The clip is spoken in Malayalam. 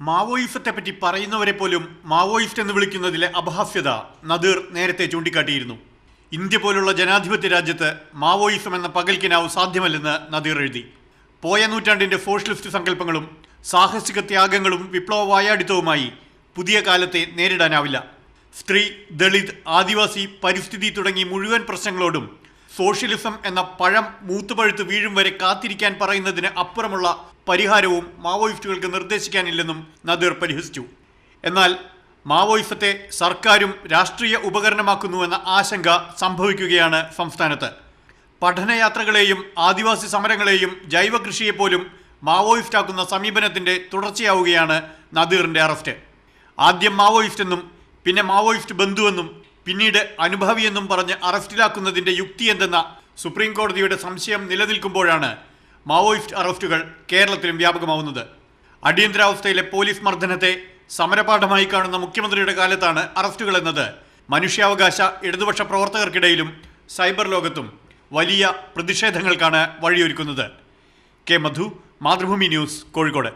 മാവോയിസത്തെ പറ്റി പറയുന്നവരെ പോലും മാവോയിസ്റ്റ് എന്ന് വിളിക്കുന്നതിലെ അപഹാസ്യത നദീർ നേരത്തെ ചൂണ്ടിക്കാട്ടിയിരുന്നു. ഇന്ത്യ പോലുള്ള ജനാധിപത്യ രാജ്യത്ത് മാവോയിസം എന്ന പകൽക്കിനാവ് സാധ്യമല്ലെന്ന് നദീർ എഴുതി. പോയ നൂറ്റാണ്ടിന്റെ സോഷ്യലിസ്റ്റ് സങ്കല്പങ്ങളും സാഹസിക ത്യാഗങ്ങളും വിപ്ലവ വായാടിത്തവുമായി പുതിയ കാലത്തെ നേരിടാനാവില്ല. സ്ത്രീ ദളിത് ആദിവാസി പരിസ്ഥിതി തുടങ്ങി മുഴുവൻ പ്രശ്നങ്ങളോടും സോഷ്യലിസം എന്ന പഴം മൂത്തുപഴുത്ത് വീഴും വരെ കാത്തിരിക്കാൻ പറയുന്നതിന് അപ്പുറമുള്ള പരിഹാരവും മാവോയിസ്റ്റുകൾക്ക് നിർദ്ദേശിക്കാനില്ലെന്നും നദീർ പരിഹസിച്ചു. എന്നാൽ മാവോയിസത്തെ സർക്കാരും രാഷ്ട്രീയ ഉപകരണമാക്കുന്നുവെന്ന ആശങ്ക സംഭവിക്കുകയാണ് സംസ്ഥാനത്ത്. പഠനയാത്രകളെയും ആദിവാസി സമരങ്ങളെയും ജൈവ കൃഷിയെപ്പോലും മാവോയിസ്റ്റാക്കുന്ന സമീപനത്തിന്റെ തുടർച്ചയാവുകയാണ് നദീറിന്റെ അറസ്റ്റ്. ആദ്യം മാവോയിസ്റ്റ് എന്നും പിന്നെ മാവോയിസ്റ്റ് ബന്ധുവെന്നും പിന്നീട് അനുഭവിയെന്നും പറഞ്ഞ് അറസ്റ്റിലാക്കുന്നതിന്റെ യുക്തി എന്തെന്ന സുപ്രീം കോടതിയുടെ സംശയം നിലനിൽക്കുമ്പോഴാണ് മാവോയിസ്റ്റ് അറസ്റ്റുകൾ കേരളത്തിലും വ്യാപകമാവുന്നത്. അടിയന്തരാവസ്ഥയിലെ പോലീസ് മർദ്ദനത്തെ സമരപാഠമായി കാണുന്ന മുഖ്യമന്ത്രിയുടെ കാലത്താണ് അറസ്റ്റുകൾ എന്നത്. മനുഷ്യാവകാശ ഇടതുപക്ഷ പ്രവർത്തകർക്കിടയിലും സൈബർ ലോകത്തും വലിയ പ്രതിഷേധങ്ങൾക്കാണ് വഴിയൊരുക്കുന്നത്. K Madhu Mathrubhumi news Kozhikode.